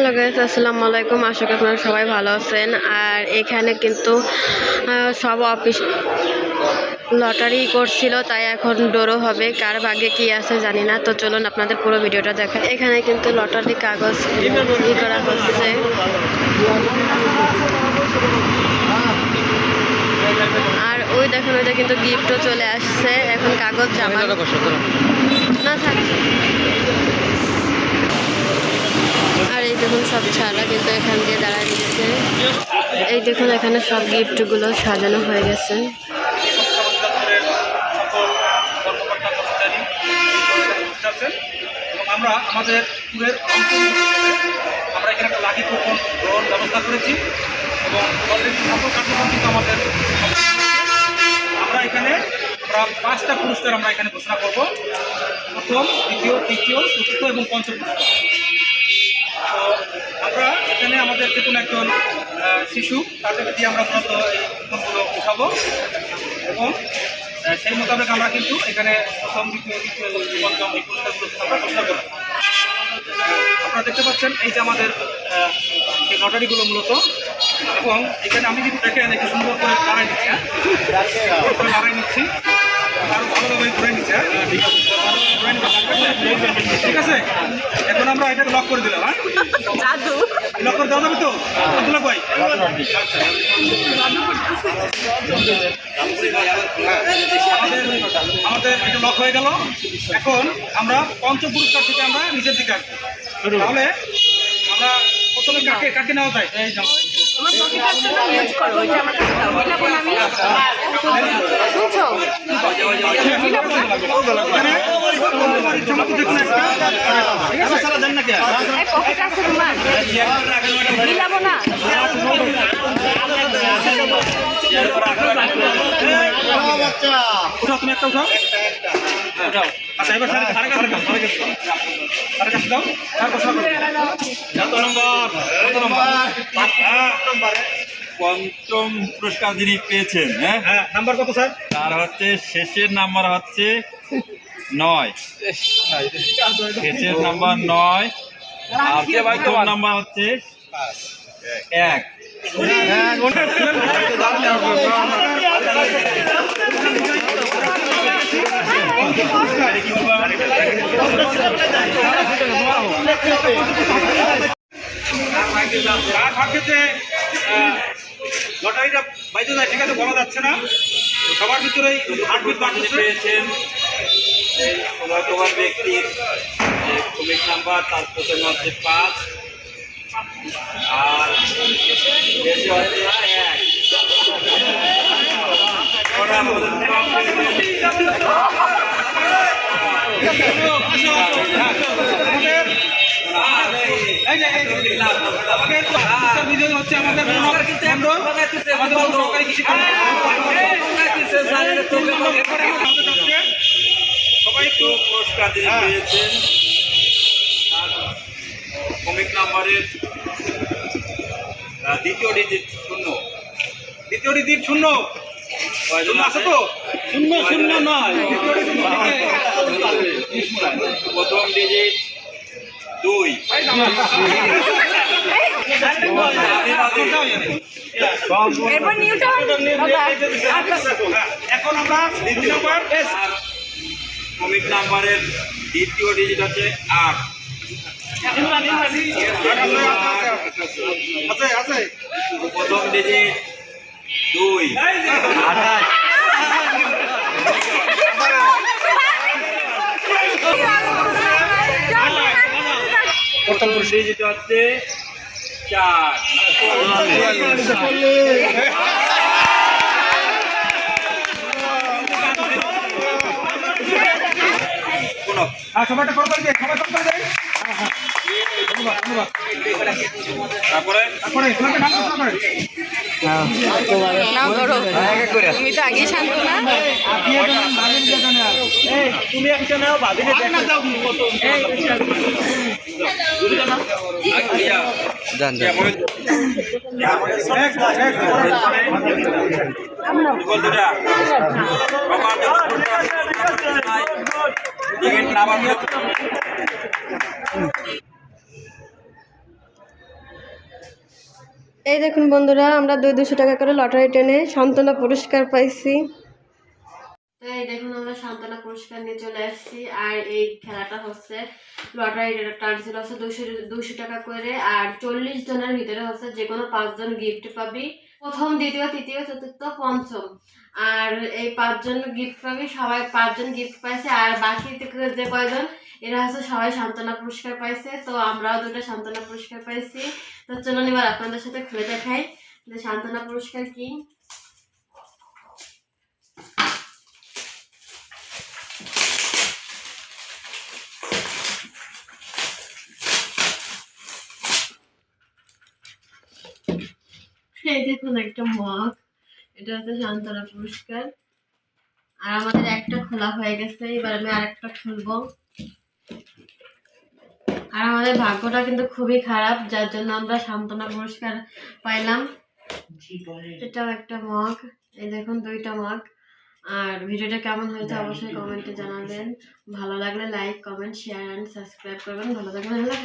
Hello guys আসসালামু আলাইকুম। আশা করি আপনারা সবাই ভালো আছেন। আর এখানে কিন্তু সব অফিস লটারি করছিল তাই এখন ডোরো হবে। কার ভাগ্যে কি আছে জানি না। তো চলুন আপনাদের পুরো ভিডিওটা দেখা এখানে কিন্তু লটারি কাগজ ই করা হচ্ছে। আর ওই দেখুন ওইটা কিন্তু গিফটও চলে আসছে। এখন কাগজ জামা। না থাক। আর এই দেখুন সব ছাড়া কিন্তু এখান দিয়ে দাঁড়ায় দিয়েছে এই দেখুন এখানে সব গিফটগুলো সাজানো হয়ে গেছে। আমরা আমাদের ট্যুরের আমরা এখানে একটা লাকি কুপন গ্রহণ ব্যবস্থা করেছি এবং অলরেডি সকল কার্যক্রম কিন্তু আমাদের আমরা এখানে আমরা পাঁচটা পুরস্কার আমরা এখানে ঘোষণা করব। প্রথম, দ্বিতীয়, তৃতীয়, চতুর্থ এবং পঞ্চম পুরস্কার। এখানে আমাদের যে কোনো একজন শিশু তাদেরকে দিয়ে আমরা মূলত এই কুপনগুলো উঠাবো। এবং সেই মোতাবেক আমরা কিন্তু এখানে প্রথম, দ্বিতীয়, তৃতীয় পঞ্চম এই আপনারা দেখতে পাচ্ছেন এই যে আমাদের সেই লটারিগুলো মূলত। এবং এখানে আমি কিন্তু দেখেন, একটু সুন্দর করে লড়াই নিচ্ছি হ্যাঁ? করে লড়াই নিচ্ছি। ঠিক আছে? এখন আমরা এটাকে লক করে দিলাম হ্যাঁ? লক করে দেওয়া যাবে তো? আব্দুল্লাহ ভাই আচ্ছা আমাদের আমাদের এটা লক হয়ে গেল। এখন আমরা পঞ্চম পুরস্কার থেকে আমরা নিচের দিকে আসব। তাহলে আমরা প্রথমে কাকে কাকে নেওয়া যায়? এই যাও। এখানে তোমার ইচ্ছা মতো যে কোনো একটা ঠিক আছে সারা দেন না কে মিলাবো না। উঠাও তুমি একটা উঠাও উঠাও আচ্ছা এবার সাড়ে সাড়ে কাছে দাও সাড়ে কাছে দাও সাড়ে কাছে দাও তার ঘোষণা করো কত নম্বর কত নম্বর পঞ্চম পুরস্কার যিনি পেয়েছেন হ্যাঁ? হ্যাঁ নাম্বার কত স্যার তার হচ্ছে শেষের নাম্বার হচ্ছে নয়। শেষের নাম্বার নয়। আর প্রথম নাম্বার হচ্ছে এক। কার ভাগ্যে লটারিটা বাইতে যায় ঠিক আছে বলা যাচ্ছে না সবার ভিতরেই হার্টবিট যিনি বাড়তেছে পেয়েছেন সৌভাগ্যবান ব্যক্তির যে শ্রমিক নাম্বার তার প্রথম পাঁচ আর হচ্ছে এক ওরা আমাদের সবাই একটু পুরস্কার হ্যাঁ। পেয়েছেন কমিক নাম্বারের দ্বিতীয় ডিজিট শূন্য। দ্বিতীয় ডিজিট শূন্য? শূন্য আছে তো? শূন্য শূন্য নয়। প্রথম ডিজিট দুই। এখন আমরা নাম্বারের দ্বিতীয় ডিজিট আছে আট। প্রথম ডিজিট দুই আঠাশ প্রথম ডিজিট হচ্ছে চার হ্যাঁ সবাইটা করতে দিয়ে সবাই করতে দেয় তারপরে? করো তুমি তো আগেই শান্ত না? তুমি একটা নাও জান টিকিট না এই দেখুন বন্ধুরা, আমরা দুই দুশো টাকা করে লটারি টেনে সান্ত্বনা পুরস্কার পাইছি। এই দেখুন, আমরা সান্ত্বনা পুরস্কার নিয়ে চলে আসছি। আর এই খেলাটা হচ্ছে লটারি টানছিল হচ্ছে দুশো দুশো টাকা করে। আর চল্লিশ জনের ভিতরে হচ্ছে যে কোনো পাঁচজন গিফট পাবি। প্রথম, দ্বিতীয়, তৃতীয়, চতুর্থ, পঞ্চম। আর এই পাঁচজন গিফট পাবি, সবাই পাঁচজন গিফট পাইছে। আর বাকি থেকে যে কয়জন এরা হচ্ছে সবাই সান্ত্বনা পুরস্কার পাইছে, তো আমরাও দুটো সান্ত্বনা পুরস্কার পাইছি। তো চলুন এবার আপনাদের সাথে খুলে দেখাই যে সান্ত্বনা পুরস্কার কি। দেখুন একটা মগ, এটা হচ্ছে সান্ত্বনা পুরস্কার। আর আমাদের একটা খোলা হয়ে গেছে, এবার আমি আরেকটা খুলবো। আর আমাদের ভাগ্যটা কিন্তু খুবই খারাপ, যার জন্য আমরা সান্ত্বনা পুরস্কার পাইলাম। এটাও একটা মগ এই দেখুন, দুইটা মগ আর ভিডিওটা কেমন হয়েছে অবশ্যই কমেন্টে জানাবেন। ভালো লাগলে like comment share and subscribe করবেন। ভালো থাকবেন হ্যালো